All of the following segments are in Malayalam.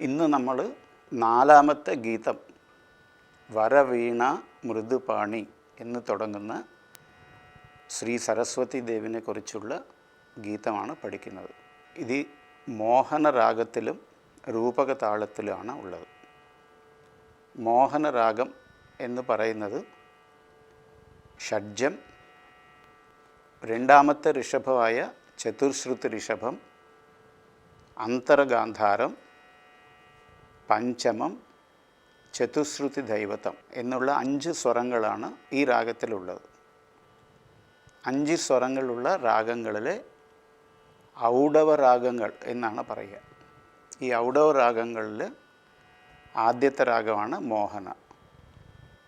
ഇന്ന് നമ്മൾ നാലാമത്തെ ഗീതം വരവീണ മൃദുപാണി എന്ന് തുടങ്ങുന്ന ശ്രീ സരസ്വതി ദേവിനെ കുറിച്ചുള്ള ഗീതമാണ് പഠിക്കുന്നത്. ഇത് മോഹനരാഗത്തിലും രൂപകതാളത്തിലുമാണ് ഉള്ളത്. മോഹനരാഗം എന്ന് പറയുന്നത് ഷഡ്ജം രണ്ടാമത്തെ ഋഷഭമായ ചതുർശ്രുതി ഋഷഭം അന്തർഗാന്ധാരം പഞ്ചമം ചതുശ്രുതി ദൈവതം എന്നുള്ള അഞ്ച് സ്വരങ്ങളാണ് ഈ രാഗത്തിലുള്ളത്. അഞ്ച് സ്വരങ്ങളുള്ള രാഗങ്ങളിലെ ഔഡവ രാഗങ്ങൾ എന്നാണ് പറയുക. ഈ ഔഡവ രാഗങ്ങളിൽ ആദ്യത്തെ രാഗമാണ് മോഹന.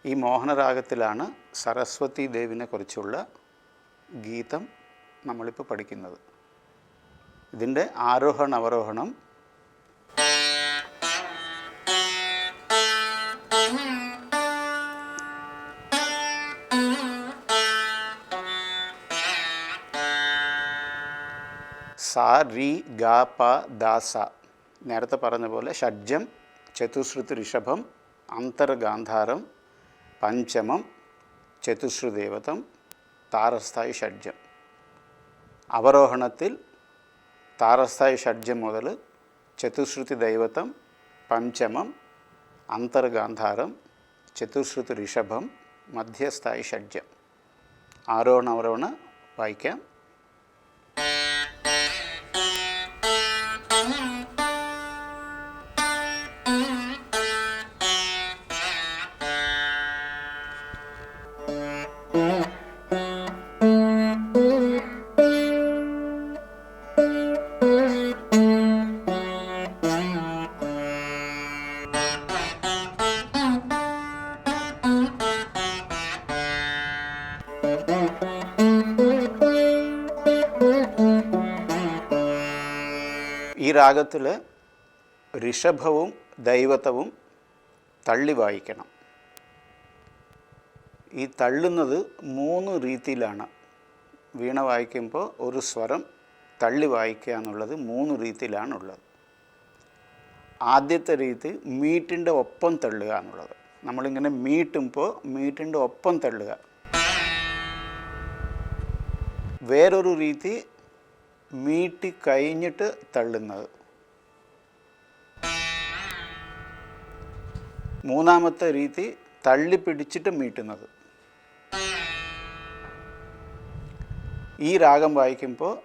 ഈ മോഹനരാഗത്തിലാണ് സരസ്വതി ദേവിനെ കുറിച്ചുള്ള ഗീതം നമ്മളിപ്പോൾ പഠിക്കുന്നത്. ഇതിന്റെ ആരോഹണ അവരോഹണം സ രി ഗ പ ദ സ. നേരത്തെ പറഞ്ഞ പോലെ ഷഡ്ജം ചതുശ്രുതി ഋഷഭം അന്തർഗാന്ധാരം പഞ്ചമം ചതുശ്രുദേവതം താരസ്ഥായി ഷഡ്ജം. അവരോഹണത്തിൽ താരസ്ഥായി ഷഡ്ജം മുതൽ ചതുശ്രുതി ദൈവതം പഞ്ചമം അന്തർഗാന്ധാരം ചതുശ്രുതി ഋഷഭം മധ്യസ്ഥായി ഷഡ്ജം. ആരോഹണ അവരോഹണ വായിക്കാം. രാഗത്തിൽ ഋഷഭവും ദൈവതവും തള്ളി വായിക്കണം. ഈ തള്ളുന്നത് മൂന്ന് രീതിയിലാണ്. വീണ വായിക്കുമ്പോൾ ഒരു സ്വരം തള്ളി വായിക്കുക എന്നുള്ളത് മൂന്ന് രീതിയിലാണുള്ളത്. ആദ്യത്തെ രീതി മീറ്റിന്റെ ഒപ്പം തള്ളുക എന്നുള്ളത്. നമ്മളിങ്ങനെ മീട്ടുമ്പോൾ മീറ്റിന്റെ ഒപ്പം തള്ളുക. വേറൊരു രീതി മീട്ടി കഴിഞ്ഞിട്ട് തള്ളുന്നത്. മൂന്നാമത്തെ രീതി തള്ളി പിടിച്ചിട്ട് മീട്ടുന്നത്. ഈ രാഗം വായിക്കുമ്പോൾ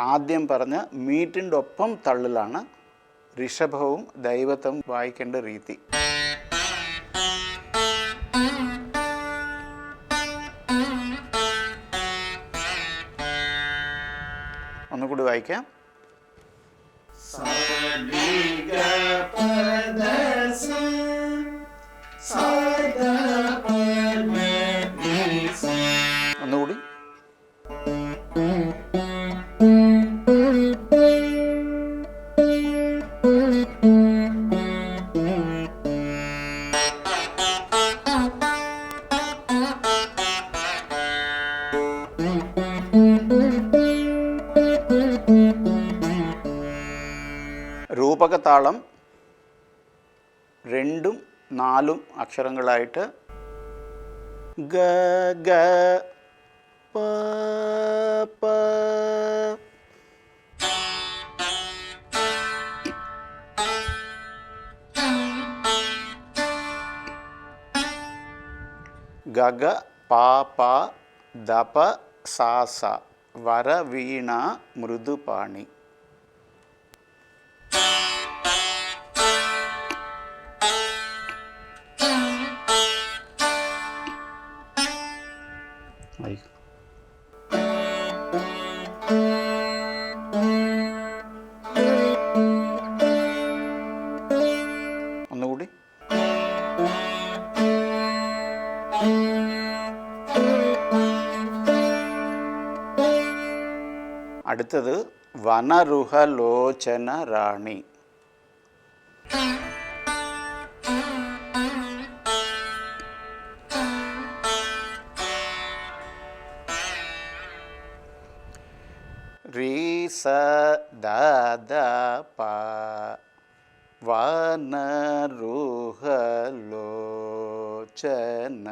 ആദ്യം പറഞ്ഞ മീറ്റിന്റെ ഒപ്പം തള്ളിലാണ് ഋഷഭവും ദൈവത്വം വായിക്കേണ്ട രീതി. ഒന്നുകൂടി വായിക്കാം. ഒന്നുകൂടി രൂപകതാളം രണ്ടും നാലും അക്ഷരങ്ങളായിട്ട് ഗ ഗ പ പ ഗഗ പാ പ ദപ സാ സ വരവീണ മൃദുപാണി ആയി. ഒന്നുകൂടി അടുത്തത് വനരുഹലോചന റാണി ರೀ ಸ ದ ದ ಪ വനരുഹലോചന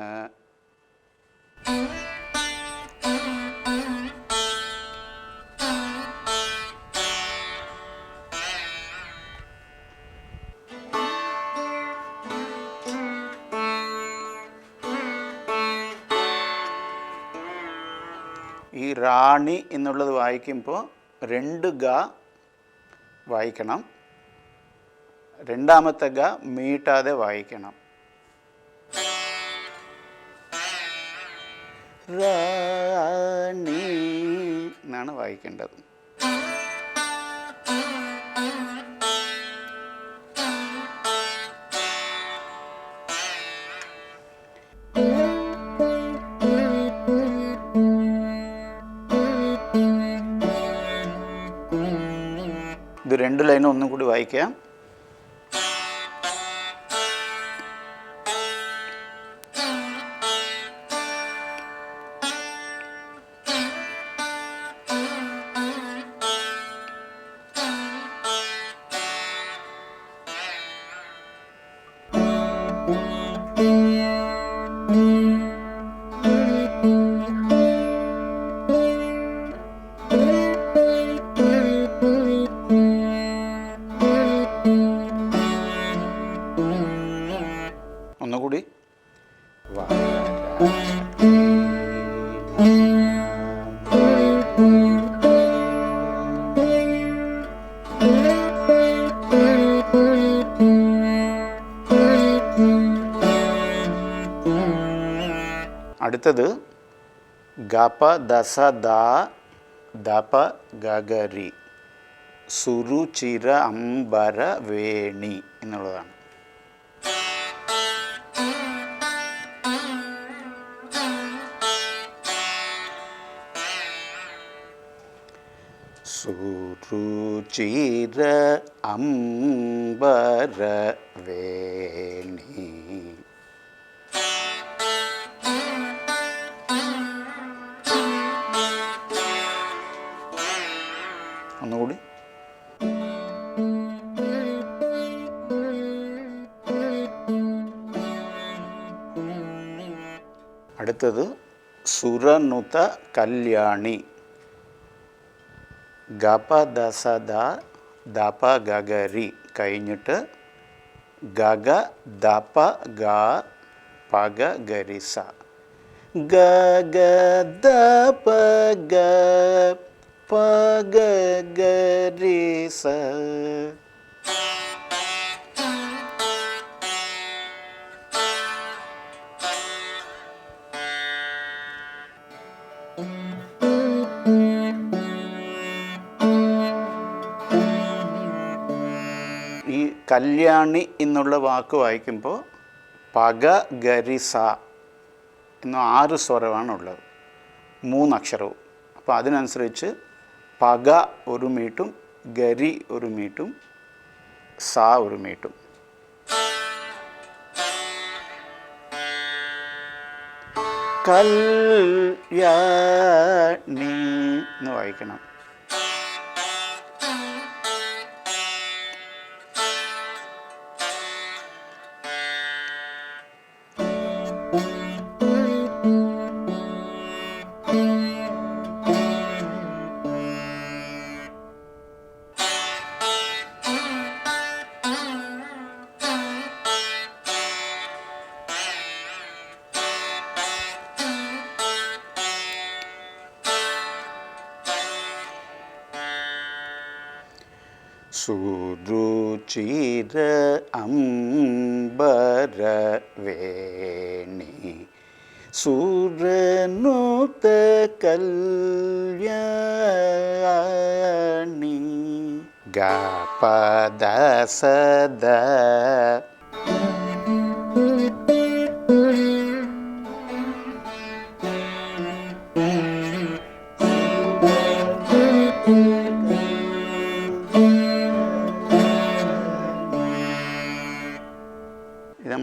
ഈ റാണി എന്നുള്ളത് വായിക്കുമ്പോൾ രണ്ട് ഗ വായിക്കണം. രണ്ടാമത്തെ ഗ മീട്ടാതെ വായിക്കണം. റാണി എന്നാണ് വായിക്കേണ്ടത്. രണ്ട് ലൈനും ഒന്നും കൂടി വായിക്കാം. അടുത്തത് ഗപ ദസ ദ ദപ ഗഗരി സുരുചിര അംബര വേണി എന്നുള്ളതാണ് സുരുചിര അംബര വേണി അടുത്തത് സുരനുത കല്യാണി ഗപ ദസദ ദപ ഗഗരി കഴിഞ്ഞിട്ട് ഗഗ ദപ ഗ പഗ ഗരിസ ഗഗ ദപ ഗ പഗ ഈ കല്യാണി എന്നുള്ള വാക്ക് വായിക്കുമ്പോൾ പക ഗരിസ എന്ന ആറ് സ്വരമാണുള്ളത്. മൂന്നക്ഷരവും. അപ്പോൾ അതിനനുസരിച്ച് പക ഒരു മീട്ടും ഗരി ഒരു മീട്ടും സ ഒരു മീട്ടും. കല്യാണി എന്ന് വായിക്കണം. சூருச்சிர அம்பர வேணி சூரநூத்த கல்யாணி. கபத சத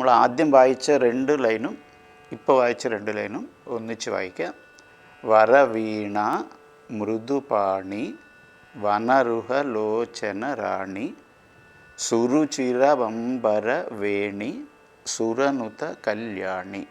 നമ്മൾ ആദ്യം വായിച്ച രണ്ട് ലൈനും ഇപ്പോൾ വായിച്ച രണ്ട് ലൈനും ഒന്നിച്ച് വായിക്കാം. വരവീണ മൃദുപാണി വനരുഹ ലോചന റാണി സുരുചിരവംബര വേണി സുരനുത കല്യാണി.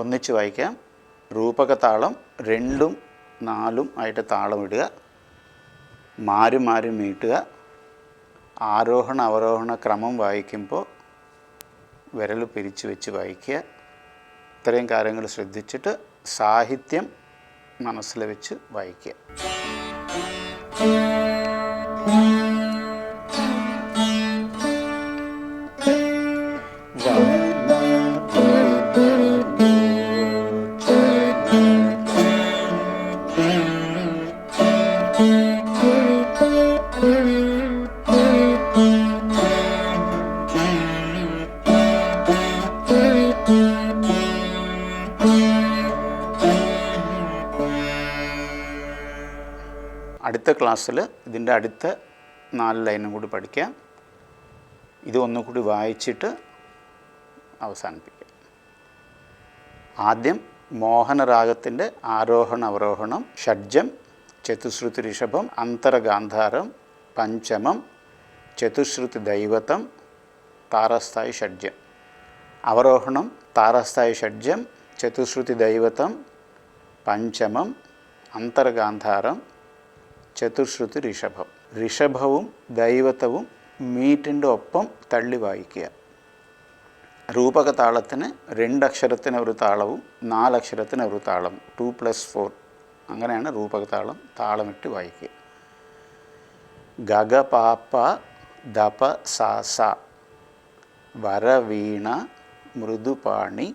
ഒന്നിച്ച് വായിക്കാം. രൂപക താളം രണ്ടും നാലും ആയിട്ട് താളം ഇടുക. മാറി മാറി മീട്ടുക ആരോഹണ അവരോഹണ ക്രമം വായിക്കുമ്പോൾ വിരൽ പിരിച്ചു വെച്ച് വായിക്കുക. ഇത്രയും കാര്യങ്ങൾ ശ്രദ്ധിച്ചിട്ട് സാഹിത്യം മനസ്സിൽ വെച്ച് വായിക്കുക. അടുത്ത ക്ലാസ്സിൽ ഇതിന്റെ അടുത്ത നാല് ലൈനും കൂടി പഠിക്കാം. ഇത് ഒന്നുകൂടി വായിച്ചിട്ട് അവസാനിപ്പിക്കാം. ആദ്യം മോഹനരാഗത്തിന്റെ ആരോഹണ അവരോഹണം ഷഡ്ജം ചതുശ്രുതി ഋഷഭം അന്തരഗാന്ധാരം പഞ്ചമം ചതുശ്രുതി ദൈവതം താരസ്ഥായി ഷഡ്ജം. അവരോഹണം താരസ്ഥായി ഷഡ്ജം ചതുശ്രുതി ദൈവതം പഞ്ചമം അന്തർഗാന്ധാരം ചതുശ്രുതി ഋഷഭം. ഋഷഭവും ദൈവത്വവും മീറ്റിന്റെ ഒപ്പം തള്ളി വായിക്കുക. രൂപക താളത്തിന് രണ്ടക്ഷരത്തിന് ഒരു താളവും നാലക്ഷരത്തിന് ഒരു താളവും ടു പ്ലസ് ഫോർ. അങ്ങനെയാണ് രൂപക താളം താളമിട്ട് വായിക്കുക. ഗഗ പാപ്പ ദപ സാസ വരവീണ മൃദുപാണി.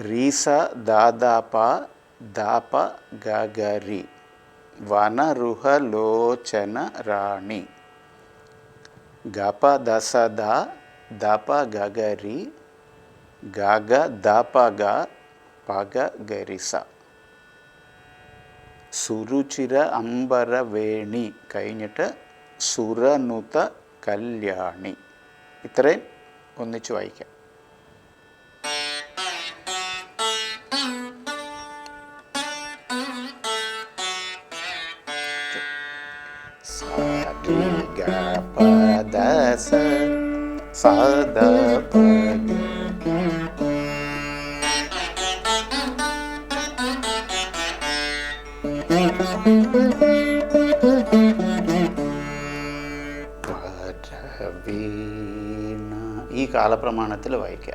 റീസ ദാദാപ ദാപ ഗഗരി వనరుహలోచన రాణి గపదసద దప గగరి గగ దపగ పగ గరిస సురుచిర അമ്പരവേണി കഴിഞ്ഞിട്ട് സുരനുത കല്യാണി ഇത്രയും ഒന്നിച്ച് വായിക്കാം சாத ஈ காலப்பிரமாணத்தில் வாய்க்க.